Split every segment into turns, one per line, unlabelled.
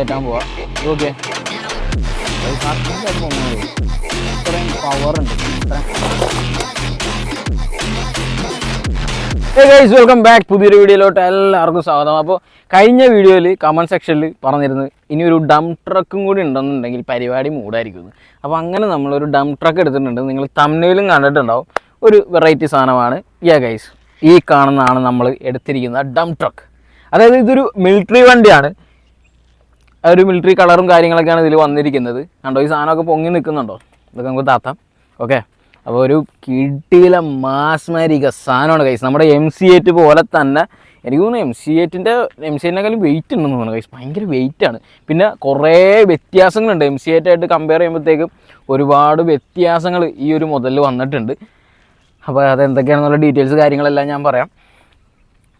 കയറ്റാൻ പോവാം. ഓക്കെ ഇത്രയും പവർ ഉണ്ട്. ഗൈസ് വെൽക്കം ബാക്ക് പുതിയൊരു വീഡിയോയിലോട്ട് എല്ലാവർക്കും സ്വാഗതം. അപ്പോൾ കഴിഞ്ഞ വീഡിയോയിൽ കമന്റ് സെക്ഷനിൽ പറഞ്ഞിരുന്നു ഇനി ഒരു ഡം ട്രക്കും കൂടി ഉണ്ടെന്നുണ്ടെങ്കിൽ പരിപാടി മൂടായിരിക്കും. അപ്പോൾ അങ്ങനെ നമ്മളൊരു ഡം ട്രക്ക് എടുത്തിട്ടുണ്ട്. നിങ്ങൾ തമിഴിലും കണ്ടിട്ടുണ്ടാവും. ഒരു വെറൈറ്റി സാധനമാണ്. യാ ഗൈസ് ഈ കാണുന്നതാണ് നമ്മൾ എടുത്തിരിക്കുന്ന ഡം ട്രക്ക് അതായത് ഇതൊരു മിലിറ്ററി വണ്ടിയാണ്. ഒരു മിലിറ്ററി കളറും കാര്യങ്ങളൊക്കെയാണ് ഇതിൽ വന്നിരിക്കുന്നത്. കണ്ടോ ഈ സാധനമൊക്കെ പൊങ്ങി നിൽക്കുന്നുണ്ടോ ഇതൊക്കെ നമുക്ക് താത്താം. ഓക്കെ അപ്പോൾ ഒരു കിട്ടിയില മാസ്മാരിക സാധനമാണ് കൈസ് നമ്മുടെ എം സി എയ്റ്റ് പോലെ തന്നെ എനിക്ക് തോന്നുന്നു എം സി എയ്റ്റിന്റെ എം സി എറ്റിനേക്കാളും വെയിറ്റ് ഉണ്ടെന്ന് തോന്നുന്നു കൈസ് ഭയങ്കര വെയിറ്റ് ആണ്. പിന്നെ കുറേ വ്യത്യാസങ്ങളുണ്ട്. എം സി എറ്റായിട്ട് കമ്പയർ ചെയ്യുമ്പോഴത്തേക്കും ഒരുപാട് വ്യത്യാസങ്ങൾ ഈ ഒരു മുതലിൽ വന്നിട്ടുണ്ട്. അപ്പോൾ അതെന്തൊക്കെയാണെന്നുള്ള ഡീറ്റെയിൽസ് കാര്യങ്ങളെല്ലാം ഞാൻ പറയാം.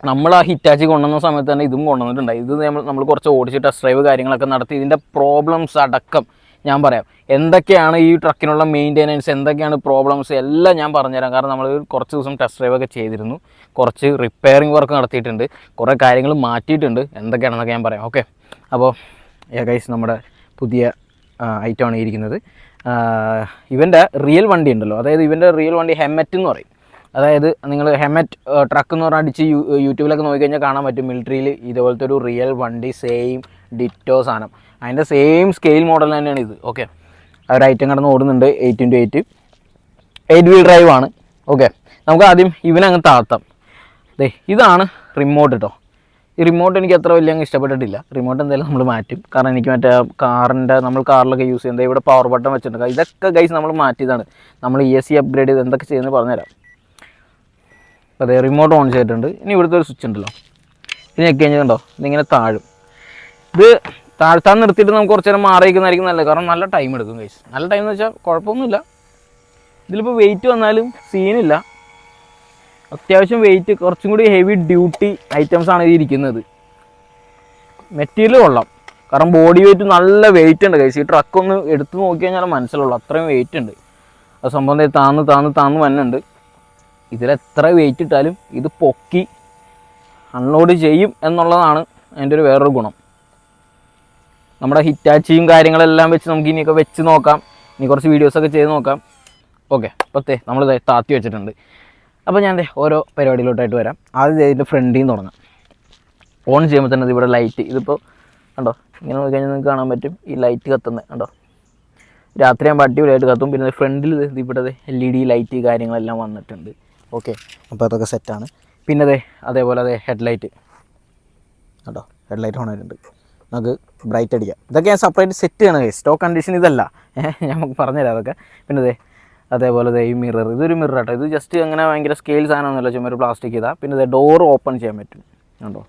നമ്മൾ ആ ഹിറ്റാച്ചി കൊണ്ടുവന്ന സമയത്ത് തന്നെ ഇതും കൊണ്ടുവന്നിട്ടുണ്ടായി. ഇത് നമ്മൾ നമ്മൾ കുറച്ച് ഓടിച്ച് ടെസ്റ്റ് ഡ്രൈവ് കാര്യങ്ങളൊക്കെ നടത്തി. ഇതിന്റെ പ്രോബ്ലംസ് അടക്കം ഞാൻ പറയാം. എന്തൊക്കെയാണ് ഈ ട്രക്കിനുള്ള മെയിന്റെനൻസ് എന്തൊക്കെയാണ് പ്രോബ്ലംസ് എല്ലാം ഞാൻ പറഞ്ഞുതരാം. കാരണം നമ്മൾ കുറച്ച് ദിവസം ടെസ്റ്റ് ഡ്രൈവ് ഒക്കെ ചെയ്തിരുന്നു. കുറച്ച് റിപ്പയറിംഗ് വർക്ക് നടത്തിയിട്ടുണ്ട്. കുറേ കാര്യങ്ങൾ മാറ്റിയിട്ടുണ്ട്. എന്തൊക്കെയാണെന്നൊക്കെ ഞാൻ പറയാം. ഓക്കെ അപ്പോൾ ഗൈസ് നമ്മുടെ പുതിയ ഐറ്റമാണ് ഇരിക്കുന്നത്. ഇവന്റെ റിയൽ വണ്ടി ഉണ്ടല്ലോ. അതായത് ഇവന്റെ റിയൽ വണ്ടി ഹെമ്മറ്റ് എന്ന് പറയും. അതായത് നിങ്ങൾ ഹെമറ്റ് ട്രക്ക് എന്ന് പറഞ്ഞാൽ അടിച്ച് യൂട്യൂബിലൊക്കെ നോക്കിക്കഴിഞ്ഞാൽ കാണാൻ പറ്റും. മിലിറ്ററിയിൽ ഇതുപോലത്തെ ഒരു റിയൽ വണ്ടി സെയിം ഡിറ്റോ സാധനം. അതിന്റെ സെയിം സ്കെയിൽ മോഡൽ തന്നെയാണ് ഇത്. ഓക്കെ ഒരു ഐറ്റം കടന്ന് ഓടുന്നുണ്ട്. Eight into eight eight wheel drive ആണ്. ഓക്കെ നമുക്ക് ആദ്യം ഇവനങ്ങ് താഴ്ത്താം അതെ ഇതാണ് റിമോട്ട് കേട്ടോ ഈ റിമോട്ട് എനിക്ക് അത്ര വലിയ അങ്ങ് ഇഷ്ടപ്പെട്ടിട്ടില്ല. റിമോട്ട് എന്തായാലും നമ്മൾ മാറ്റും. കാരണം എനിക്ക് മറ്റേ കാറിന്റെ നമ്മൾ കാറിലൊക്കെ യൂസ് ചെയ്യുന്നത് ഇവിടെ പവർ ബട്ടൺ വെച്ചിട്ടുണ്ട്. ഇതൊക്കെ ഗൈസ് നമ്മൾ മാറ്റിയതാണ്. നമ്മൾ ഇ എസ് സി അപ്ഗ്രേഡ് ചെയ്ത് എന്തൊക്കെ ചെയ്യുന്നത് പറഞ്ഞുതരാം. അതെ റിമോട്ട് ഓൺ ചെയ്തിട്ടുണ്ട്. ഇനി ഇവിടുത്തെ ഒരു സ്വിച്ച് ഉണ്ടല്ലോ. ഇനി ഞെക്കി കഴിഞ്ഞിട്ടുണ്ടോ ഇതിങ്ങനെ താഴും. ഇത് താഴ്ത്താൻ നിർത്തിയിട്ട് നമുക്ക് കുറച്ച് നേരം മാറിയിരിക്കുന്നതായിരിക്കും നല്ലത്. കാരണം നല്ല ടൈം എടുക്കും കൈസ് നല്ല ടൈം എന്ന് വെച്ചാൽ കുഴപ്പമൊന്നുമില്ല. ഇതിലിപ്പോൾ വെയിറ്റ് വന്നാലും സീനില്ല അത്യാവശ്യം വെയിറ്റ് കുറച്ചും കൂടി ഹെവി ഡ്യൂട്ടി ഐറ്റംസ് ആണ് ഇരിക്കുന്നത്. മെറ്റീരിയൽ കൊള്ളാം. കാരണം ബോഡി വെയിറ്റ് നല്ല വെയിറ്റ് ഉണ്ട് കൈസ് ഈ ട്രക്ക് ഒന്ന് എടുത്ത് നോക്കി കഴിഞ്ഞാൽ മനസ്സിലുള്ളൂ. അത്രയും വെയിറ്റ് ഉണ്ട്. അത് സംഭവം താന്ന് താന്ന് താന്ന് വന്നുണ്ട് ഇതിലെത്ര വെയിറ്റ് ഇട്ടാലും ഇത് പൊക്കി അൺലോഡ് ചെയ്യും എന്നുള്ളതാണ് അതിന്റെ ഒരു വേറൊരു ഗുണം. നമ്മുടെ ഹിറ്റാച്ചിയും കാര്യങ്ങളെല്ലാം വെച്ച് നമുക്ക് ഇനിയൊക്കെ വെച്ച് നോക്കാം. ഇനി കുറച്ച് വീഡിയോസൊക്കെ ചെയ്ത് നോക്കാം. ഓക്കെ പത്തേ നമ്മൾ താത്തി വെച്ചിട്ടുണ്ട്. അപ്പോൾ ഞാൻ ഓരോ പരിപാടിയിലോട്ടായിട്ട് വരാം. ആദ്യം ഇതിന്റെ ഫ്രണ്ടിൽ നിന്ന് തുടങ്ങാം. ഓൺ ചെയ്യുമ്പോൾ തന്നെ ഇവിടെ ലൈറ്റ് ഇതിപ്പോൾ കണ്ടോ? ഇങ്ങനെ നോക്കി കഴിഞ്ഞാൽ നിങ്ങൾക്ക് കാണാൻ പറ്റും. ഈ ലൈറ്റ് കത്തുന്നത് കണ്ടോ? രാത്രി ഞാൻ അടിപൊളിയായിട്ട് കത്തും. പിന്നെ ഫ്രണ്ടിൽ ഇവിടെ എൽ ഇ ഡി ലൈറ്റ് കാര്യങ്ങളെല്ലാം വന്നിട്ടുണ്ട്. ഓക്കെ. അപ്പോൾ അതൊക്കെ സെറ്റാണ് പിന്നെ അതെ അതേപോലെ അതെ ഹെഡ്ലൈറ്റ് കേട്ടോ ഹെഡ്ലൈറ്റ് ഓൺ ആയിട്ടുണ്ട്. നമുക്ക് ബ്രൈറ്റ് അടിക്കാം. ഇതൊക്കെ ഞാൻ സെപ്പറേറ്റ് സെറ്റ് ചെയ്യണം സ്റ്റോക്ക് കണ്ടീഷൻ ഇതല്ല. ഞാൻ നമുക്ക് പറഞ്ഞുതരാം അതൊക്കെ. പിന്നെ അതെ അതേപോലെ ഈ മിറർ ഇതൊരു മിറർ കേട്ടോ ഇത് ജസ്റ്റ് അങ്ങനെ ഭയങ്കര സ്കെയിൽ സാധനമൊന്നുമല്ല. ചുമ്മാ ഒരു പ്ലാസ്റ്റിക് ഇതാ പിന്നെ ഡോർ ഓപ്പൺ ചെയ്യാൻ പറ്റും. കണ്ടോ?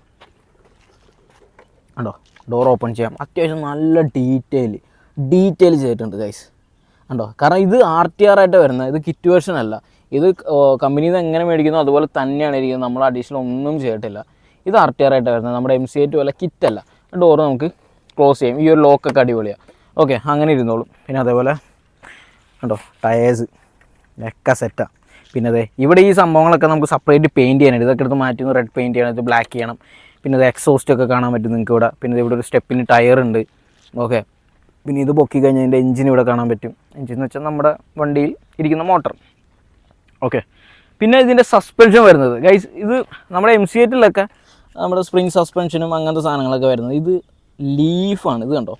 കണ്ടോ? ഡോർ ഓപ്പൺ ചെയ്യാം. അത്യാവശ്യം നല്ല ഡീറ്റെയിൽ ഡീറ്റെയിൽ ചെയ്തിട്ടുണ്ട് ഗൈസ് കണ്ടോ? കാരണം ഇത് ആർ ടി ആർ ആയിട്ട് വരുന്നത്. ഇത് കിറ്റ് വേർഷൻ അല്ല. ഇത് കമ്പനിയിൽ നിന്ന് എങ്ങനെ മേടിക്കുന്നു അതുപോലെ തന്നെയാണ് ഇരിക്കുന്നത്. നമ്മൾ അഡീഷണൽ ഒന്നും ചെയ്തിട്ടില്ല. ഇത് ആർ ടി ആർ ആയിട്ട് വരുന്നത്. നമ്മുടെ എം സി എറ്റ് പോലെ അല്ല ഡോറ് നമുക്ക് ക്ലോസ് ചെയ്യും. ഈ ഒരു ലോക്കൊക്കെ അടിപൊളിയാണ് ഓക്കെ അങ്ങനെ ഇരുന്നോളും. പിന്നെ അതേപോലെ കണ്ടോ ടയേഴ്സ് ഒക്കെ സെറ്റാണ് പിന്നെ അതെ ഇവിടെ ഈ സംഭവങ്ങളൊക്കെ നമുക്ക് സെപ്പറേറ്റ് പെയിന്റ് ചെയ്യാനായിട്ട് ഇതൊക്കെ എടുത്ത് മാറ്റി റെഡ് പെയിന്റ് ചെയ്യണം ഇത് ബ്ലാക്ക് ചെയ്യണം. പിന്നെ ഇത് എക്സോസ്റ്റ് ഒക്കെ കാണാൻ പറ്റും നിങ്ങൾക്ക് ഇവിടെ. പിന്നെ ഇവിടെ ഒരു സ്റ്റെപ്പിന് ടയർ ഉണ്ട്. ഓക്കെ പിന്നെ ഇത് പൊക്കി കഴിഞ്ഞാൽ അതിന്റെ എഞ്ചിൻ ഇവിടെ കാണാൻ പറ്റും. എഞ്ചിൻ എന്ന് വെച്ചാൽ നമ്മുടെ വണ്ടിയിൽ ഇരിക്കുന്ന മോട്ടർ ഓക്കെ പിന്നെ ഇതിന്റെ സസ്പെൻഷൻ വരുന്നത്. ഗൈസ് ഇത് നമ്മുടെ എം സി എറ്റിലൊക്കെ നമ്മുടെ സ്പ്രിങ് സസ്പെൻഷനും അങ്ങനത്തെ സാധനങ്ങളൊക്കെ വരുന്നത്. ഇത് ലീഫാണ് ഇത് കണ്ടോ?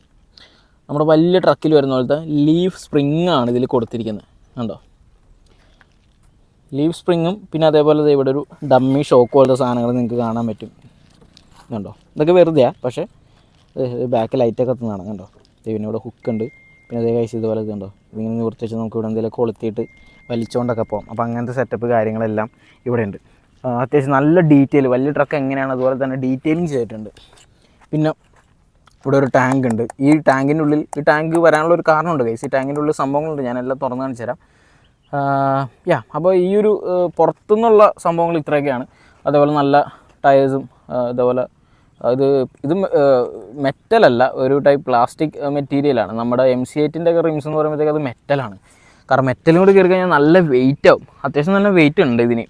നമ്മുടെ വലിയ ട്രക്കിൽ വരുന്ന പോലത്തെ ലീഫ് സ്പ്രിങ് ആണ് ഇതിൽ കൊടുത്തിരിക്കുന്നത്. കണ്ടോ? ലീഫ് സ്പ്രിങ്ങും പിന്നെ അതേപോലെ ഇവിടെ ഒരു ഡമ്മി ഷോക്ക് പോലത്തെ സാധനങ്ങൾ നിങ്ങൾക്ക് കാണാൻ പറ്റും. കണ്ടോ? ഇതൊക്കെ വെറുതെയാണ് പക്ഷേ ബാക്ക് ലൈറ്റൊക്കെ തന്നാണ്. കണ്ടോ? പിന്നെ ഇവിടെ ഹുക്ക് ഉണ്ട്. പിന്നെ അതേ കഴിച്ച് ഇതുപോലെ ഇത് കണ്ടോ? ഇതിങ്ങനെ നിവർത്തിച്ച് നമുക്ക് ഇവിടെ എന്തെങ്കിലും കൊളുത്തിയിട്ട് വലിച്ചുകൊണ്ടൊക്കെ പോകാം അപ്പോൾ അങ്ങനത്തെ സെറ്റപ്പ് കാര്യങ്ങളെല്ലാം ഇവിടെ ഉണ്ട് അത്യാവശ്യം നല്ല ഡീറ്റെയിൽ വലിയ ട്രക്ക് എങ്ങനെയാണ് അതുപോലെ തന്നെ ഡീറ്റെയിലിംഗ് ചെയ്തിട്ടുണ്ട്. പിന്നെ ഇവിടെ ഒരു ടാങ്ക് ഉണ്ട്. ഈ ടാങ്കിന്റെ ഉള്ളിൽ ഈ ടാങ്ക് വരാനുള്ള ഒരു കാരണമുണ്ട് കൈസ് ഈ ടാങ്കിന്റെ ഉള്ളിൽ സംഭവങ്ങളുണ്ട്. ഞാനെല്ലാം തുറന്ന് കാണിച്ചു തരാം. യാ അപ്പോൾ ഈ ഒരു പുറത്തുനിന്നുള്ള സംഭവങ്ങൾ ഇത്രയൊക്കെയാണ്. അതേപോലെ നല്ല ടയേഴ്സും അതേപോലെ അത് ഇത് മെറ്റലല്ല ഒരു ടൈപ്പ് പ്ലാസ്റ്റിക് മെറ്റീരിയലാണ് നമ്മുടെ എം സി എയ്റ്റിന്റെ ഒക്കെ റിംസ് എന്ന് പറയുമ്പോഴത്തേക്ക് അത് മെറ്റലാണ് കാരണം മെറ്റലും കൂടി കയറി കഴിഞ്ഞാൽ നല്ല വെയിറ്റ് ആവും. അത്യാവശ്യം നല്ല വെയിറ്റ് ഉണ്ട് ഇതിന്.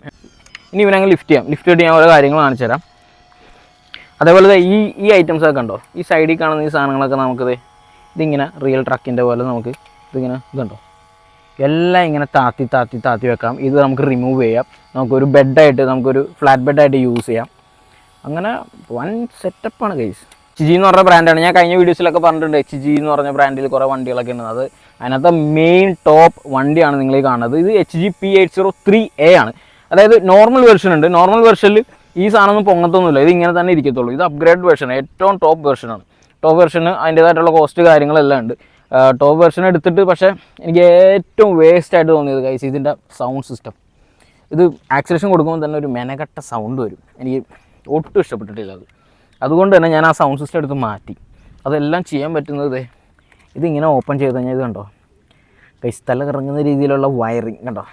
ഇനി ഇവനങ്ങ് ലിഫ്റ്റ് ചെയ്യാം. ലിഫ്റ്റ് ചെയ്തിട്ട് ഞാൻ ഓരോ കാര്യങ്ങൾ കാണിച്ചു തരാം. അതേപോലെ ഈ ഈ ഐറ്റംസ് ഒക്കെ ഉണ്ടോ ഈ സൈഡിൽ കാണുന്ന ഈ സാധനങ്ങളൊക്കെ നമുക്കത് ഇതിങ്ങനെ റിയൽ ട്രക്കിന്റെ പോലെ നമുക്ക് ഇതിങ്ങനെ ഇതുണ്ടോ? എല്ലാം ഇങ്ങനെ താത്തി താത്തി താത്തി വെക്കാം. ഇത് നമുക്ക് റിമൂവ് ചെയ്യാം. നമുക്കൊരു ബെഡായിട്ട് നമുക്കൊരു ഫ്ലാറ്റ് ബെഡായിട്ട് യൂസ് ചെയ്യാം. അങ്ങനെ വൺ സെറ്റപ്പാണ് ഗൈസ് എച്ച് ജി എന്ന് പറഞ്ഞ ബ്രാൻഡാണ് ഞാൻ കഴിഞ്ഞ വീഡിയോസിലൊക്കെ പറഞ്ഞിട്ടുണ്ട് എച്ച് ജി എന്ന് പറഞ്ഞ ബ്രാൻഡിൽ കുറേ വണ്ടികളൊക്കെ ഉണ്ട് അത് അതിനകത്ത് മെയിൻ ടോപ്പ് വണ്ടിയാണ് നിങ്ങൾ ഈ കാണുന്നത്. ഇത് H G P eight zero three A ആണ്. അതായത് നോർമൽ വെർഷൻ ഉണ്ട്. നോർമൽ വെർഷനിൽ ഈ സാധനം ഒന്നും പൊങ്ങത്തൊന്നുമില്ല. ഇത് ഇങ്ങനെ തന്നെ ഇരിക്കത്തുള്ളൂ. ഇത് അപ്ഗ്രേഡ് വെർഷൻ ഏറ്റവും ടോപ്പ് വെർഷനാണ് ടോപ്പ് വെർഷന് അതിന്റേതായിട്ടുള്ള കോസ്റ്റ് കാര്യങ്ങളെല്ലാം ഉണ്ട്. ടോപ്പ് വെർഷൻ എടുത്തിട്ട് പക്ഷേ എനിക്ക് ഏറ്റവും വേസ്റ്റ് ആയിട്ട് തോന്നിയത് കൈസ് ഇതിന്റെ സൗണ്ട് സിസ്റ്റം ഇത് ആക്സിലേഷൻ കൊടുക്കുമ്പോൾ തന്നെ ഒരു മെനകട്ട സൗണ്ട് വരും. എനിക്ക് ഒട്ടും ഇഷ്ടപ്പെട്ടിട്ടില്ല അത്. അതുകൊണ്ട് തന്നെ ഞാൻ ആ സൗണ്ട് സിസ്റ്റം എടുത്ത് മാറ്റി. അതെല്ലാം ചെയ്യാൻ പറ്റുന്നത് ഇതിങ്ങനെ ഓപ്പൺ ചെയ്ത് കഴിഞ്ഞാൽ ഇത് കണ്ടോ? കൈ സ്ഥലം ഇറങ്ങുന്ന രീതിയിലുള്ള വയറിങ് കണ്ടോ?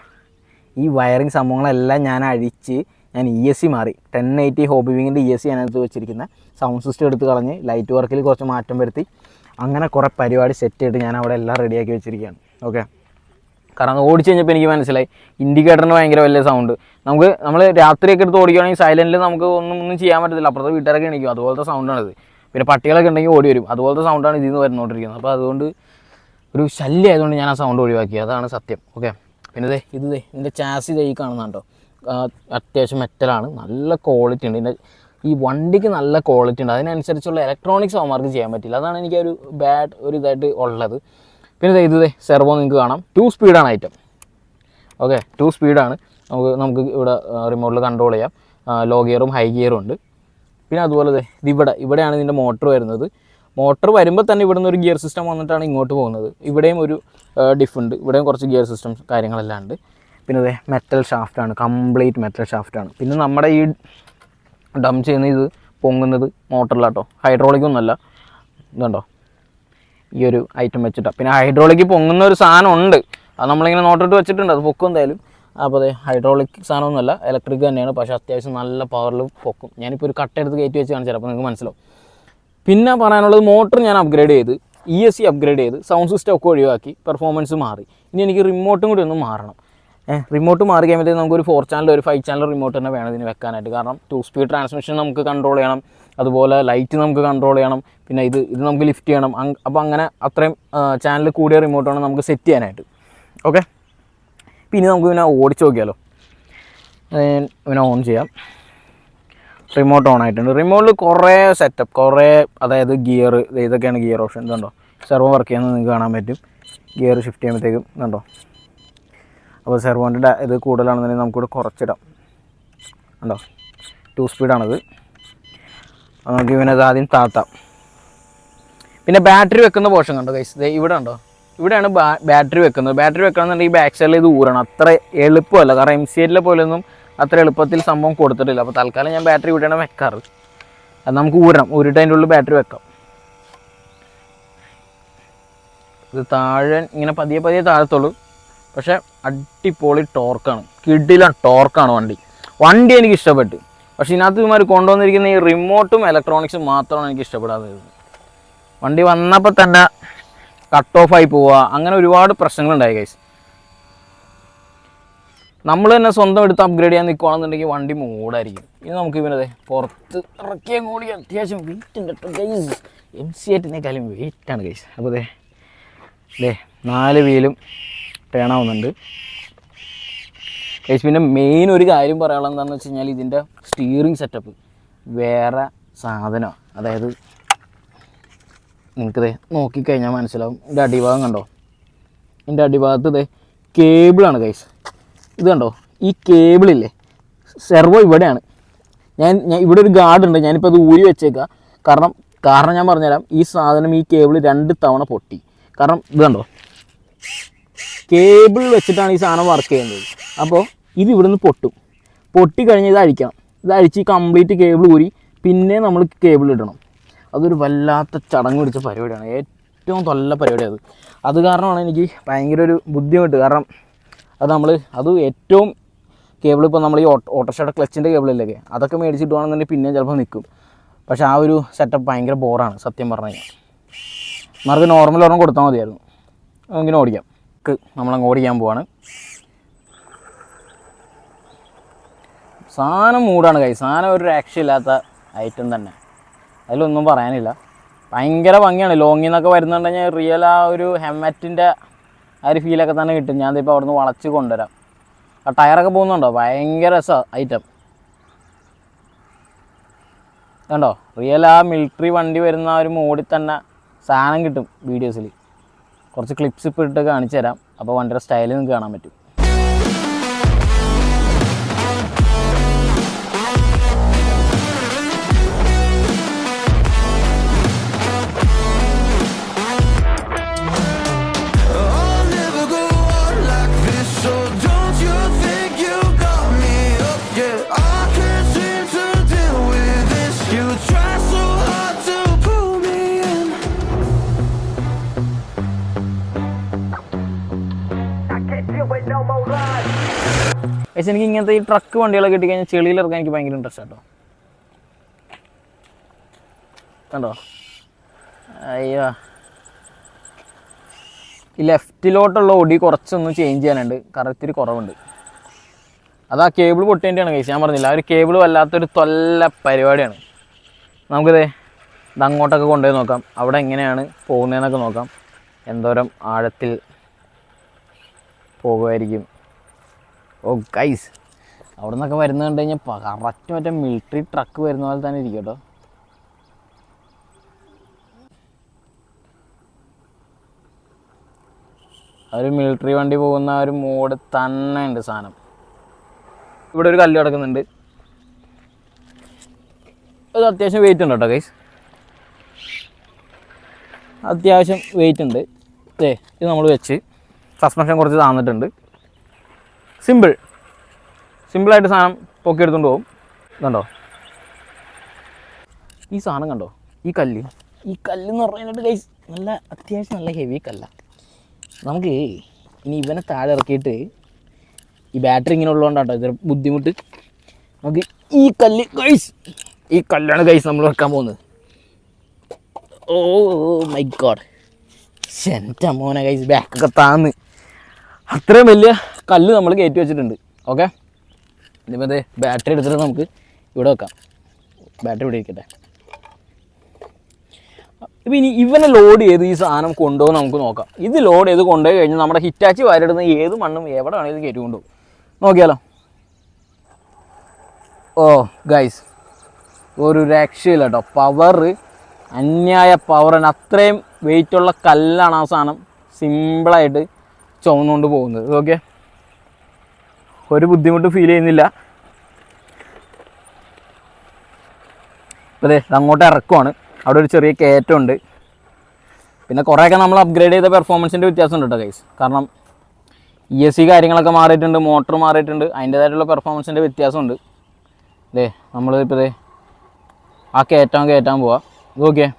ഈ വയറിങ് സംഭവങ്ങളെല്ലാം ഞാൻ അഴിച്ച് ഞാൻ ഇ എസ് സി മാറി. ടെൻ എയ്റ്റി ഹോബി വിങ്ങിന്റെ ഇ എസ് സി അതിനകത്ത് വെച്ചിരിക്കുന്ന. സൗണ്ട് സിസ്റ്റം എടുത്ത് കളഞ്ഞ് ലൈറ്റ് വർക്കിൽ കുറച്ച് മാറ്റം വരുത്തി. അങ്ങനെ കുറേ പരിപാടി സെറ്റ് ചെയ്തിട്ട് ഞാൻ അവിടെ എല്ലാം റെഡിയാക്കി വെച്ചിരിക്കുകയാണ്. ഓക്കെ കാരണം ഓടിച്ചു കഴിഞ്ഞപ്പോൾ എനിക്ക് മനസ്സിലായി. ഇൻഡിക്കേറ്ററിന് ഭയങ്കര വലിയ സൗണ്ട് നമുക്ക് നമ്മൾ രാത്രിയൊക്കെ എടുത്ത് ഓടിക്കുകയാണെങ്കിൽ സൈലന്റിൽ നമുക്ക് ഒന്നും ഒന്നും ചെയ്യാൻ പറ്റത്തില്ല. അപ്പുറത്തെ വീട്ടുകാരൊക്കെ എണീക്കും. അതുപോലത്തെ സൗണ്ടാണിത് പിന്നെ പട്ടികളൊക്കെ ഉണ്ടെങ്കിൽ ഓടി വരും. അതുപോലത്തെ സൗണ്ടാണ് ഇതിൽ നിന്ന് വരുന്നോണ്ടിരിക്കുന്നത്. അപ്പോൾ അതുകൊണ്ട് ഒരു ശല്യം ആയതുകൊണ്ട് ഞാൻ ആ സൗണ്ട് ഒഴിവാക്കി. അതാണ് സത്യം. ഓക്കെ പിന്നെ ഇതേ ഇത് ഇതിന്റെ ചാസി ഈ കാണുന്നുണ്ടോ അത്യാവശ്യം മെറ്റലാണ് നല്ല ക്വാളിറ്റി ഉണ്ട്. ഇതിന്റെ ഈ വണ്ടിക്ക് നല്ല ക്വാളിറ്റി ഉണ്ട്. അതിനനുസരിച്ചുള്ള ഇലക്ട്രോണിക്സ് അവന്മാർക്ക് ചെയ്യാൻ പറ്റില്ല. അതാണ് എനിക്ക് ഒരു ബാഡ് ഒരു ഇതായിട്ട് ഉള്ളത്. പിന്നെ ഇത് സെർവോ നിങ്ങൾക്ക് കാണാം. ടു സ്പീഡാണ് ഐറ്റം ഓക്കെ ടു സ്പീഡാണ് നമുക്ക് നമുക്ക് ഇവിടെ റിമോട്ടിൽ കൺട്രോൾ ചെയ്യാം. ലോ ഗിയറും ഹൈ ഗിയറും ഉണ്ട്. പിന്നെ അതുപോലെ ഇത് ഇവിടെ ഇവിടെയാണ് ഇതിന്റെ മോട്ടർ വരുന്നത്. മോട്ടർ വരുമ്പോൾ തന്നെ ഇവിടുന്ന് ഒരു ഗിയർ സിസ്റ്റം വന്നിട്ടാണ് ഇങ്ങോട്ട് പോകുന്നത്. ഇവിടെയും ഒരു ഡിഫ് ഉണ്ട്. ഇവിടെയും കുറച്ച് ഗിയർ സിസ്റ്റം കാര്യങ്ങളെല്ലാം ഉണ്ട്. പിന്നെ അതെ മെറ്റൽ ഷാഫ്റ്റാണ് കംപ്ലീറ്റ് മെറ്റൽ ഷാഫ്റ്റാണ് പിന്നെ നമ്മുടെ ഈ ഡം ചെയ്യുന്ന ഇത് പൊങ്ങുന്നത് മോട്ടറിലാട്ടോ ഹൈഡ്രോളിക് ഒന്നുമല്ല. ഇതുണ്ടോ? ഈ ഒരു ഐറ്റം വെച്ചിട്ടാണ് പിന്നെ ഹൈഡ്രോളിക് പൊങ്ങുന്ന ഒരു സാധനം ഉണ്ട് അത് നമ്മളിങ്ങനെ നോട്ടിട്ട് വെച്ചിട്ടുണ്ട്. അത് പൊക്കും എന്തായാലും. അപ്പോൾ അതെ ഹൈഡ്രോളിക് സാധനമൊന്നുമല്ല ഇലക്ട്രിക് തന്നെയാണ്. പക്ഷേ അത്യാവശ്യം നല്ല പവറിൽ പൊക്കും. ഞാനിപ്പോൾ ഒരു കട്ട എടുത്ത് കയറ്റി വെച്ച് കാണിച്ചു അപ്പോൾ നിങ്ങൾക്ക് മനസ്സിലാവും. പിന്നെ പറയാനുള്ളത് മോട്ടർ ഞാൻ അപ്ഗ്രേഡ് ചെയ്ത് ഇ എസ് സി അപ്ഗ്രേഡ് ചെയ്ത് സൗണ്ട് സിസ്റ്റം ഒക്കെ ഒഴിവാക്കി പെർഫോമൻസ് മാറി. ഇനി എനിക്ക് റിമോട്ടും കൂടി ഒന്ന് മാറണം. റിമോട്ട് മാറി കഴിയുമ്പോഴത്തേക്ക് നമുക്കൊരു ഫോർ ചാനൽ ഒരു ഫൈവ് ചാനൽ റിമോട്ട് തന്നെ വേണം ഇതിന് വെക്കാനായിട്ട്. കാരണം ടു സ്പീഡ് ട്രാൻസ്മിഷൻ നമുക്ക് കൺട്രോൾ ചെയ്യണം. അതുപോലെ ലൈറ്റ് നമുക്ക് കൺട്രോൾ ചെയ്യണം. പിന്നെ ഇത് ഇത് നമുക്ക് ലിഫ്റ്റ് ചെയ്യണം. അപ്പോൾ അങ്ങനെ അത്രയും ചാനൽ കൂടിയ റിമോട്ടാണ് നമുക്ക് സെറ്റ് ചെയ്യാനായിട്ട്. ഓക്കെ പിന്നെ നമുക്ക് പിന്നെ ഓടിച്ച് നോക്കിയാലോ? പിന്നെ ഓൺ ചെയ്യാം. റിമോട്ട് ഓൺ ആയിട്ടുണ്ട്. റിമോട്ടിൽ കുറേ സെറ്റപ്പ് കുറേ അതായത് ഗിയർ ഇതൊക്കെയാണ് ഗിയർ ഓപ്ഷൻ ഇതുണ്ടോ സെർവോ വർക്ക് ചെയ്യുന്നത് നിങ്ങൾക്ക് കാണാൻ പറ്റും. ഗിയർ ഷിഫ്റ്റ് ചെയ്യുമ്പോഴത്തേക്കും ഇതുണ്ടോ അപ്പോൾ സെർവോന്റെ ഇത് കൂടുതലാണെന്നുണ്ടെങ്കിൽ നമുക്കിവിടെ കുറച്ചിടാം. ഉണ്ടോ ടു സ്പീഡാണിത് നമുക്ക് ഇവനത് ആദ്യം താത്താം. പിന്നെ ബാറ്ററി വെക്കുന്ന പോർഷൻ കണ്ടോ ദേ ഇവിടെ ഉണ്ടോ ഇവിടെയാണ് ബാറ്ററി വെക്കുന്നത്. ബാറ്ററി വെക്കണമെന്നുണ്ടെങ്കിൽ ബാക്ക് സൈഡിൽ ഇത് ഊരണം. അത്ര എളുപ്പമല്ല. കാരണം എം സി എല്ലിലെ പോലെയൊന്നും അത്ര എളുപ്പത്തിൽ സംഭവം കൊടുത്തിട്ടില്ല. അപ്പോൾ തൽക്കാലം ഞാൻ ബാറ്ററി ഇവിടെയാണ് വെക്കാറ്. അത് നമുക്ക് ഊരണം. ഊരിട്ട് അതിന്റെ ഉള്ളിൽ ബാറ്ററി വെക്കാം. ഇത് താഴെ ഇങ്ങനെ പതിയെ പതിയെ താഴത്തുള്ളൂ പക്ഷേ അടിപൊളി ടോർക്കാണ് കിഡിലാണ് ടോർക്കാണ് വണ്ടി. വണ്ടി എനിക്ക് ഇഷ്ടപ്പെട്ടു. പക്ഷേ ഇതിനകത്ത് ഇവന്മാർ കൊണ്ടുവന്നിരിക്കുന്ന ഈ റിമോട്ടും ഇലക്ട്രോണിക്സും മാത്രമാണ് എനിക്ക് ഇഷ്ടപ്പെടാത്തത്. വണ്ടി വന്നപ്പോൾ തന്നെ കട്ട് ഓഫ് ആയി പോവുക അങ്ങനെ ഒരുപാട് പ്രശ്നങ്ങളുണ്ടായി കൈസ് നമ്മൾ തന്നെ സ്വന്തം എടുത്ത് അപ്ഗ്രേഡ് ചെയ്യാൻ നിൽക്കുകയാണെന്നുണ്ടെങ്കിൽ വണ്ടി മൂടായിരിക്കും. ഇനി നമുക്ക് ഇവനതെ പുറത്ത് ഇറക്കിയ കൂടി അത്യാവശ്യം വെയിറ്റ് ഉണ്ട് കേട്ടോ ഗൈസ് എം സി എറ്റിനേക്കാളും വെയിറ്റാണ് ഗൈസ് അപ്പോൾ അതെ അതെ നാല് വീലും ടേൺ ആവുന്നുണ്ട്. ഗൈസ് പിന്നെ മെയിൻ ഒരു കാര്യം പറയാനുള്ളത് എന്താണെന്ന് വെച്ച് കഴിഞ്ഞാൽ ഇതിന്റെ സ്റ്റിയറിംഗ് സെറ്റപ്പ് വേറെ സാധനമാണ് അതായത് നിങ്ങൾക്കിത് നോക്കിക്കഴിഞ്ഞാൽ മനസ്സിലാവും. ഇതിന്റെ അടിഭാഗം കണ്ടോ? ഇതിന്റെ അടിഭാഗത്ത് ഇത് കേബിളാണ് ഗൈസ് ഇത് കണ്ടോ? ഈ കേബിളില്ലേ സെർവോ ഇവിടെയാണ്. ഞാൻ ഞാൻ ഇവിടെ ഒരു ഗാർഡ് ഉണ്ട്. ഞാനിപ്പോൾ അത് ഊരി വെച്ചേക്കുക കാരണം കാരണം ഞാൻ പറഞ്ഞുതരാം. ഈ സാധനം ഈ കേബിൾ രണ്ട് തവണ പൊട്ടി. കാരണം ഇത് കണ്ടോ? കേബിൾ വെച്ചിട്ടാണ് ഈ സാധനം വർക്ക് ചെയ്യുന്നത്. അപ്പോൾ ഇത് ഇവിടുന്ന് പൊട്ടും. പൊട്ടി കഴിഞ്ഞ് ഇത് അഴിക്കണം. ഇത് അഴിച്ച് കംപ്ലീറ്റ് കേബിൾ ഊരി പിന്നെ നമ്മൾ കേബിൾ ഇടണം. അതൊരു വല്ലാത്ത ചടങ്ങ് പിടിച്ച പരിപാടിയാണ്. ഏറ്റവും തൊല്ല പരിപാടിയാണ് അത്. അത് കാരണമാണ് എനിക്ക് ഭയങ്കര ഒരു ബുദ്ധിമുട്ട്. കാരണം അത് നമ്മൾ അത് ഏറ്റവും കേബിൾ ഇപ്പോൾ നമ്മൾ ഈ ഓട്ടോ ഓട്ടോഷയുടെ ക്ലച്ചിന്റെ അല്ലേ അതൊക്കെ മേടിച്ചിട്ടുവാണെന്നുണ്ടെങ്കിൽ പിന്നെ ചിലപ്പോൾ നിൽക്കും പക്ഷേ ആ ഒരു സെറ്റപ്പ് ഭയങ്കര ബോറാണ് സത്യം പറഞ്ഞു കഴിഞ്ഞാൽ മാർക്ക് നോർമൽ ഒരെണ്ണം കൊടുത്താൽ മതിയായിരുന്നു. അങ്ങനെ ഓടിക്കാം. ക്ക് നമ്മളങ്ങ് ഓടിക്കാൻ പോവാണ്. സാധനം മൂടാണ് കൈ സാധനം ഒരു രക്ഷയില്ലാത്ത ഐറ്റം തന്നെ. അതിലൊന്നും പറയാനില്ല. ഭയങ്കര ഭംഗിയാണ്. ലോങ്ങിൽ നിന്നൊക്കെ വരുന്നുണ്ടെങ്കിൽ റിയൽ ആ ഒരു ഹെമ്മറ്റിന്റെ ആ ഒരു ഫീലൊക്കെ തന്നെ കിട്ടും. ഞാൻ ഇപ്പോൾ അവിടുന്ന് വളച്ച് കൊണ്ടുവരാം. ആ ടയറൊക്കെ പോകുന്നുണ്ടോ? ഭയങ്കര രസമാണ് ഐറ്റം കണ്ടോ? റിയൽ ആ മിലിറ്ററി വണ്ടി വരുന്ന ഒരു മോഡിൽ തന്നെ സാധനം കിട്ടും വീഡിയോസിൽ കുറച്ച് ക്ലിപ്സ് ഇപ്പോൾ ഇട്ട് കാണിച്ചു തരാം. അപ്പോൾ വണ്ടിയുടെ സ്റ്റൈൽ നിങ്ങൾക്ക് കാണാൻ പറ്റും. പക്ഷേ എനിക്ക് ഇങ്ങനത്തെ ഈ ട്രക്ക് വണ്ടികളൊക്കെ ചെളിയിൽ ഇറങ്ങാൻ എനിക്ക് ഭയങ്കര ഇൻട്രസ്റ്റ് കേട്ടോ കണ്ടോ? അയ്യോ. ഈ ലെഫ്റ്റിലോട്ടുള്ള ഒടി കുറച്ചൊന്ന് ചേഞ്ച് ചെയ്യാനുണ്ട്. കാരണം ഇത്തിരി കുറവുണ്ട്. അത് ആ കേബിൾ പൊട്ടേന്റെയാണ് കേസ് ഞാൻ പറഞ്ഞില്ല ആ ഒരു കേബിൾ വല്ലാത്തൊരു തൊല്ല പരിപാടിയാണ്. നമുക്കിത് ഇത് അങ്ങോട്ടൊക്കെ കൊണ്ടുപോയി നോക്കാം. അവിടെ എങ്ങനെയാണ് പോകുന്നതെന്നൊക്കെ നോക്കാം. എന്തോരം ആഴത്തിൽ പോകുമായിരിക്കും. ഓ ഗൈസ് അവിടെ നിന്നൊക്കെ വരുന്നത് കണ്ടു കഴിഞ്ഞാൽ കറക്റ്റ് മറ്റേ മിലിറ്ററി ട്രക്ക് വരുന്ന പോലെ തന്നെ ഇരിക്കും കേട്ടോ. ഒരു മിലിറ്ററി വണ്ടി പോകുന്ന ഒരു മോഡ് തന്നെ ഉണ്ട് സാധനം. ഇവിടെ ഒരു കല്ല് കിടക്കുന്നുണ്ട്. അത് അത്യാവശ്യം വെയിറ്റ് ഉണ്ട് കേട്ടോ ഗൈസ് അത്യാവശ്യം വെയിറ്റ് ഉണ്ട്. ഏ ഇത് നമ്മൾ വെച്ച്. സസ്പെൻഷൻ കുറച്ച് താന്നിട്ടുണ്ട്. സിമ്പിൾ സിമ്പിളായിട്ട് സാധനം പൊക്കിയെടുത്തുകൊണ്ട് പോകും കണ്ടോ? ഈ സാധനം കണ്ടോ? ഈ കല്ല്. ഈ കല്ല് പറയുന്നത് ഗൈസ് നല്ല അത്യാവശ്യം നല്ല ഹെവി കല്ല. നമുക്ക് ഇനി ഇവനെ താഴെ ഇറക്കിയിട്ട് ഈ ബാറ്ററി ഇങ്ങനെ ഉള്ളതുകൊണ്ടാട്ടോ ഇതൊരു ബുദ്ധിമുട്ട്. നമുക്ക് ഈ കല്ല് ഗൈസ് ഈ കല്ലാണ് ഗൈസ് നമ്മൾ വെക്കാൻ പോകുന്നത്. ഓ മൈ ഗോഡ് എന്റെ മോനെ ഗൈസ് ബാക്കൊക്കെ താന്ന്. അത്രയും വലിയ കല്ല് നമ്മൾ കയറ്റി വെച്ചിട്ടുണ്ട്. ഓക്കെ ഇനിയിപ്പോൾ അതെ ബാറ്ററി എടുത്തിട്ട് നമുക്ക് ഇവിടെ വെക്കാം. ബാറ്ററി ഇവിടെ ഇരിക്കട്ടെ. ഇപ്പം ഇനി ഇവനെ ലോഡ് ചെയ്ത് ഈ സാധനം കൊണ്ടുപോകുന്ന നമുക്ക് നോക്കാം. ഇത് ലോഡ് ചെയ്ത് കൊണ്ടുപോയി കഴിഞ്ഞാൽ നമ്മുടെ ഹിറ്റാച്ചി വാരിടുന്ന ഏത് മണ്ണും എവിടെ വേണമെങ്കിലും കയറ്റി കൊണ്ടുപോകും. നോക്കിയാലോ? ഓ ഗൈസ് ഒരു രക്ഷയില്ല കേട്ടോ. പവർ അന്യായ തന്നെ അത്രയും വെയിറ്റുള്ള കല്ലാണ് ആ സാധനം സിമ്പിളായിട്ട് ചുമന്നുകൊണ്ട് പോകുന്നത്. ഓക്കെ ഒരു ബുദ്ധിമുട്ട് ഫീൽ ചെയ്യുന്നില്ല. അതെ അങ്ങോട്ട് ഇറക്കുവാണ്. അവിടെ ഒരു ചെറിയ കയറ്റമുണ്ട്. പിന്നെ കുറേയൊക്കെ നമ്മൾ അപ്ഗ്രേഡ് ചെയ്ത പെർഫോമൻസിന്റെ വ്യത്യാസം ഉണ്ട് കേട്ടോ ഗൈസ് കാരണം ഇ എസ് സി കാര്യങ്ങളൊക്കെ മാറിയിട്ടുണ്ട് മോട്ടർ മാറിയിട്ടുണ്ട്. അതിന്റേതായിട്ടുള്ള പെർഫോമൻസിന്റെ വ്യത്യാസമുണ്ട്. അല്ലേ നമ്മൾ ഇപ്പോൾ ആ കയറ്റാൻ കയറ്റാൻ പോവാം. ഇത് നോക്കിയേ.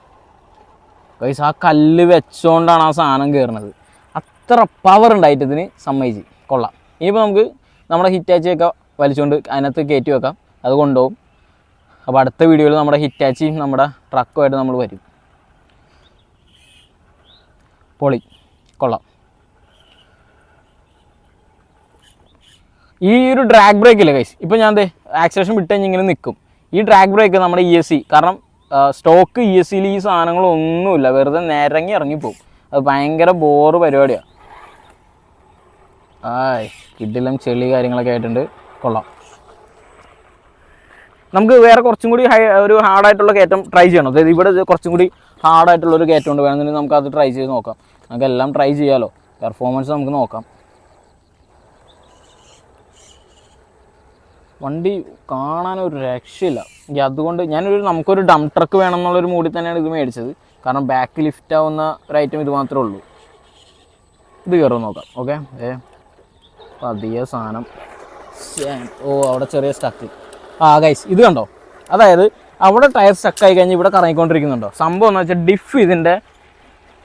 ഗൈസ് ആ കല്ല് വെച്ചോണ്ടാണ് ആ സാധനം കയറുന്നത് അത്ര പവർ ഉണ്ടായിട്ട് ഇതിന് സമ്മതിച്ച്. കൊള്ളാം. ഇനിയിപ്പോൾ നമുക്ക് നമ്മുടെ ഹിറ്റാച്ചിയൊക്കെ വലിച്ചുകൊണ്ട് അതിനകത്ത് കയറ്റി വെക്കാം. അത് കൊണ്ടുപോകും. അപ്പോൾ അടുത്ത വീഡിയോയിൽ നമ്മുടെ ഹിറ്റാച്ചിയും നമ്മുടെ ട്രക്കുമായിട്ട് നമ്മൾ വരും. പൊളി. കൊള്ളാം. ഈ ഒരു ഡ്രാഗ് ബ്രേക്ക് ഇല്ല കൈസ് ഇപ്പം ഞാൻ ആക്സിലേഷൻ വിട്ട് കഴിഞ്ഞിങ്ങനെ നിൽക്കും. ഈ ഡ്രാഗ് ബ്രേക്ക് നമ്മുടെ ഇ എസ് സി കാരണം സ്റ്റോക്ക് ഇ എസ് സിയിൽ ഈ സാധനങ്ങളൊന്നുമില്ല. വെറുതെ നിരങ്ങി ഇറങ്ങിപ്പോവും. അത് ഭയങ്കര ബോറ് പരിപാടിയാണ് ആയ് കിഡിലും ചെളി കാര്യങ്ങളൊക്കെ ആയിട്ടുണ്ട്. കൊള്ളാം. നമുക്ക് വേറെ കുറച്ചും കൂടി ഹൈ ഒരു ഹാർഡായിട്ടുള്ള കയറ്റം ട്രൈ ചെയ്യണം. അതായത് ഇവിടെ കുറച്ചും കൂടി ഹാർഡായിട്ടുള്ള ഒരു കയറ്റം ഉണ്ട്. വേണമെങ്കിൽ നമുക്ക് അത് ട്രൈ ചെയ്ത് നോക്കാം. നമുക്ക് എല്ലാം ട്രൈ ചെയ്യാമല്ലോ പെർഫോമൻസ് നമുക്ക് നോക്കാം. വണ്ടി കാണാൻ ഒരു രക്ഷയില്ല. അതുകൊണ്ട് ഞാനൊരു നമുക്കൊരു ഡം ട്രക്ക് വേണം എന്നുള്ളൊരു മൂഡിൽ തന്നെയാണ് ഇത് മേടിച്ചത്. കാരണം ബാക്ക് ലിഫ്റ്റ് ആവുന്ന ഒരു ഐറ്റം ഇത് മാത്രമേ ഉള്ളൂ. ഇത് കയറും നോക്കാം. ഓക്കെ ഏ പതിയ സാധനം. ഓ അവിടെ ചെറിയ സ്റ്റക്ക് ആ ഗൈസ് ഇത് കണ്ടോ? അതായത് അവിടെ ടയർ സ്റ്റക്ക് ആയി കഴിഞ്ഞ് ഇവിടെ കറങ്ങിക്കൊണ്ടിരിക്കുന്നുണ്ടോ? സംഭവം എന്ന് വെച്ചാൽ ഡിഫ് ഇതിന്റെ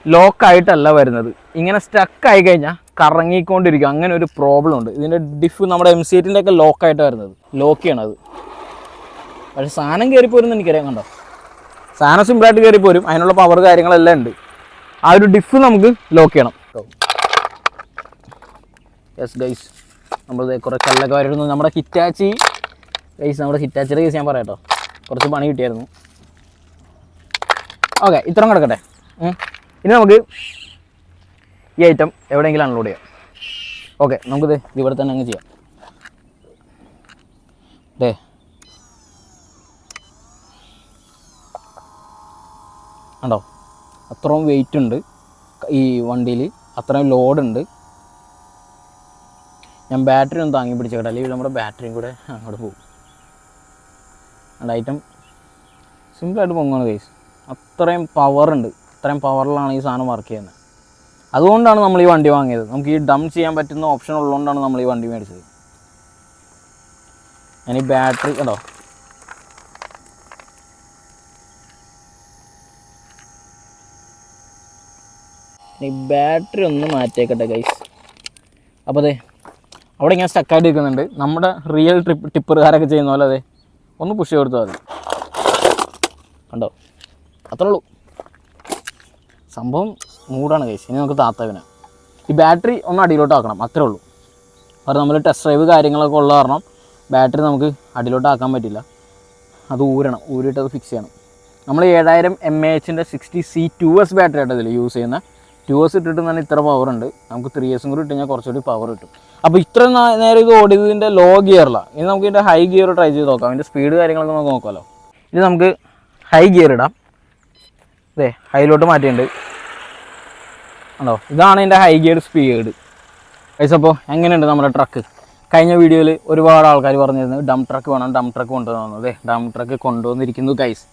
ലോക്കായിട്ടല്ല വരുന്നത്. ഇങ്ങനെ സ്റ്റക്ക് ആയി കഴിഞ്ഞാൽ കറങ്ങിക്കൊണ്ടിരിക്കും. അങ്ങനെ ഒരു പ്രോബ്ലം ഉണ്ട്. ഇതിന്റെ ഡിഫ് നമ്മുടെ എം സി എറ്റിന്റെ ഒക്കെ ലോക്കായിട്ട് വരുന്നത്. ലോക്ക് ചെയ്യണത് പക്ഷെ സാധനം കയറി പോരുന്ന് എനിക്കറിയാം കണ്ടോ? സാധനം സിമ്പിളായിട്ട് കയറി പോരും. അതിനുള്ള പവർ കാര്യങ്ങളെല്ലാം ഉണ്ട്. ആ ഒരു ഡിഫ് നമുക്ക് ലോക്ക് ചെയ്യണം. യെസ് ഗൈസ് നമ്മൾ കുറേ കല്ലൊക്കെ വരരുന്നു നമ്മുടെ ഹിറ്റാച്ചി. ഗൈസ് നമ്മുടെ ഹിറ്റാച്ചിയുടെ കേസ് ഞാൻ പറയാം കേട്ടോ കുറച്ച് പണി കിട്ടിയായിരുന്നു. ഓക്കെ ഇത്രയും കിടക്കട്ടെ. ഇനി നമുക്ക് ഈ ഐറ്റം എവിടെയെങ്കിലും അൺലോഡ് ചെയ്യാം. ഓക്കെ നമുക്കിത് ഇവിടെ തന്നെ അങ്ങ് ചെയ്യാം. ദേ. ഉണ്ടോ അത്രയും വെയിറ്റ് ഉണ്ട്. ഈ വണ്ടിയിൽ അത്രയും ലോഡുണ്ട് ഞാൻ ബാറ്ററി ഒന്ന് താങ്ങി പിടിച്ചേക്കട്ടെ. അല്ലെങ്കിൽ നമ്മുടെ ബാറ്ററിയും കൂടെ അങ്ങോട്ട് പോകും. അത് ഐറ്റം സിമ്പിളായിട്ട് പൊങ്ങാണ് കേസ് അത്രയും പവർ ഉണ്ട്. അത്രയും പവറിലാണ് ഈ സാധനം വർക്ക് ചെയ്യുന്നത് അതുകൊണ്ടാണ് നമ്മൾ ഈ വണ്ടി വാങ്ങിയത്. നമുക്ക് ഈ ഡം ചെയ്യാൻ പറ്റുന്ന ഓപ്ഷൻ ഉള്ളതുകൊണ്ടാണ് നമ്മൾ ഈ വണ്ടി മേടിച്ചത്. ഞാൻ ഈ ബാറ്ററി കേട്ടോ ഈ ബാറ്ററി ഒന്ന് മാറ്റിയേക്കട്ടെ ഗൈസ് അപ്പോൾ അതെ അവിടെ ഇങ്ങനെ സ്റ്റക്കായിട്ട് നിൽക്കുന്നുണ്ട് നമ്മുടെ റിയൽ ട്രിപ്പ് ടിപ്പറുകാരൊക്കെ ചെയ്യുന്ന പോലെ അതെ. ഒന്ന് പുഷ് കൊടുത്താൽ മതി. കണ്ടോ? അത്രേ ഉള്ളൂ. സംഭവം മൂടാണ് കേസ് ഇനി നമുക്ക് താത്തവിനെ ഈ ബാറ്ററി ഒന്ന് അടിയിലോട്ട് ആക്കണം. അത്രേ ഉള്ളൂ. കാരണം നമ്മൾ ടെസ്റ്റ് ഡ്രൈവ് കാര്യങ്ങളൊക്കെ ഉള്ള കാരണം ബാറ്ററി നമുക്ക് അടിയിലോട്ട് ആക്കാൻ പറ്റില്ല. അത് ഊരണം. ഊരിയിട്ട് അത് ഫിക്സ് ചെയ്യണം. നമ്മൾ ഏഴായിരം M A എച്ചിന്റെ sixty C two S battery ആയിട്ട് ഇതിൽ യൂസ് ചെയ്യുന്ന. ടു ഇയേഴ്സ് ഇട്ടിട്ട് തന്നെ ഇത്ര പവർ ഉണ്ട്. നമുക്ക് ത്രീ ഇയേഴ്സും കൂടി ഇട്ട് കഴിഞ്ഞാൽ കുറച്ചുകൂടി പവർ കിട്ടും. അപ്പോൾ ഇത്ര നേരം ഇത് ഓടിയതിന്റെ ലോ. ഗിയറിലാണ് ഇനി നമുക്ക് ഇതിന്റെ ഹൈ ഗിയർ ട്രൈ ചെയ്ത് നോക്കാം. അതിന്റെ സ്പീഡ് കാര്യങ്ങളൊക്കെ നമുക്ക് നോക്കാമല്ലോ ഇനി നമുക്ക് ഹൈ ഗിയർ ഇടാം. അതെ ഹൈയിലോട്ട് മാറ്റിയിട്ടുണ്ട്. ഉണ്ടോ ഇതാണ് എന്റെ ഹൈ ഗിയർ സ്പീഡ് ഗൈസ് അപ്പോൾ എങ്ങനെയുണ്ട് നമ്മുടെ ട്രക്ക് കഴിഞ്ഞ വീഡിയോയിൽ ഒരുപാട് ആൾക്കാർ പറഞ്ഞിരുന്നു ഡം ട്രക്ക് വേണം ഡം ട്രക്ക് കൊണ്ടുവന്നു. അതെ ഡം ട്രക്ക് കൊണ്ടുവന്നിരിക്കുന്നു ഗൈസ്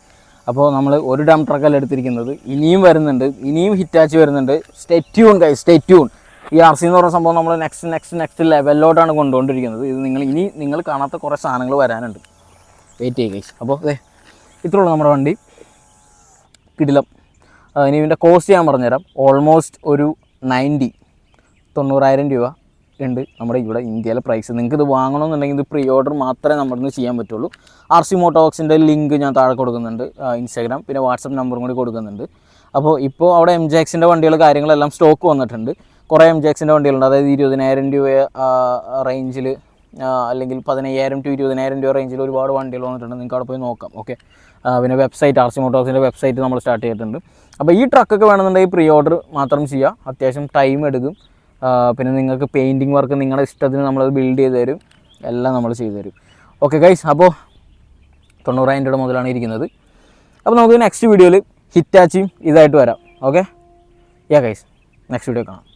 അപ്പോൾ നമ്മൾ ഒരു ഡം ട്രക്കല്ല എടുത്തിരിക്കുന്നത്. ഇനിയും വരുന്നുണ്ട്. ഇനിയും ഹിറ്റാച്ച് വരുന്നുണ്ട്. സ്റ്റെറ്റ്യൂൺ കൈ സ്റ്റെറ്റ്യൂൺ ഈ ആർ സി എന്ന് പറഞ്ഞ സംഭവം നമ്മൾ നെക്സ്റ്റ് നെക്സ്റ്റ് നെക്സ്റ്റ് ലെവലിലോട്ടാണ് കൊണ്ടുകൊണ്ടിരിക്കുന്നത്. ഇത് നിങ്ങൾ ഇനി നിങ്ങൾ കാണാത്ത കുറേ സാധനങ്ങൾ വരാനുണ്ട്. വെയിറ്റ് ചെയ്യുക അപ്പോൾ അതെ ഇത്രയുള്ളൂ നമ്മുടെ വണ്ടി. കിടിലം. ഇനി ഇതിന്റെ കോസ്റ്റ് ഞാൻ പറഞ്ഞുതരാം. ഓൾമോസ്റ്റ് ഒരു നയന്റി തൊണ്ണൂറായിരം രൂപ. ഉണ്ട് നമ്മുടെ ഇവിടെ ഇന്ത്യയിലെ പ്രൈസ് നിങ്ങൾക്ക് ഇത് വാങ്ങണമെന്നുണ്ടെങ്കിൽ ഇത് പ്രീ ഓർഡർ മാത്രമേ നമ്മുടെ നിന്ന് ചെയ്യാൻ പറ്റുള്ളൂ. ആർ സി മോട്ടോക്സിന്റെ ലിങ്ക് ഞാൻ താഴെ കൊടുക്കുന്നുണ്ട് ഇൻസ്റ്റാഗ്രാം പിന്നെ വാട്സപ്പ് നമ്പറും കൂടി കൊടുക്കുന്നുണ്ട്. അപ്പോൾ ഇപ്പോൾ അവിടെ എം ജെ എക്സിന്റെ വണ്ടികൾ കാര്യങ്ങളെല്ലാം സ്റ്റോക്ക് വന്നിട്ടുണ്ട്. കുറേ എം ജെ എക്സിന്റെ വണ്ടികളുണ്ട്. അതായത് ഇരുപതിനായിരം രൂപ റേഞ്ചിൽ അല്ലെങ്കിൽ പതിനയ്യായിരം ടു ഇരുപതിനായിരം രൂപ റേഞ്ചിൽ ഒരുപാട് വണ്ടികൾ വന്നിട്ടുണ്ട്. നിങ്ങൾക്ക് അവിടെ പോയി നോക്കാം ഓക്കെ പിന്നെ വെബ്സൈറ്റ് ആർ സി മോട്ടോസിന്റെ വെബ്സൈറ്റ് നമ്മൾ സ്റ്റാർട്ട് ചെയ്തിട്ടുണ്ട്. അപ്പോൾ ഈ ട്രക്കൊക്കെ വേണമെന്നുണ്ടെങ്കിൽ പ്രീ ഓർഡർ മാത്രം ചെയ്യുക. അത്യാവശ്യം ടൈം എടുക്കും. പിന്നെ നിങ്ങൾക്ക് പെയിന്റിങ് വർക്ക് നിങ്ങളുടെ ഇഷ്ടത്തിന് നമ്മളത് ബിൽഡ് ചെയ്ത് തരും. എല്ലാം നമ്മൾ ചെയ്തു തരും. ഓക്കെ ഗൈസ് അപ്പോൾ തൊണ്ണൂറായിരം രൂപ മുതലാണ് ഇരിക്കുന്നത്. അപ്പോൾ നമുക്ക് നെക്സ്റ്റ് വീഡിയോയിൽ ഹിറ്റാച്ചിയും ഇതായിട്ട് വരാം. Okay yeah guys next video കാണാം.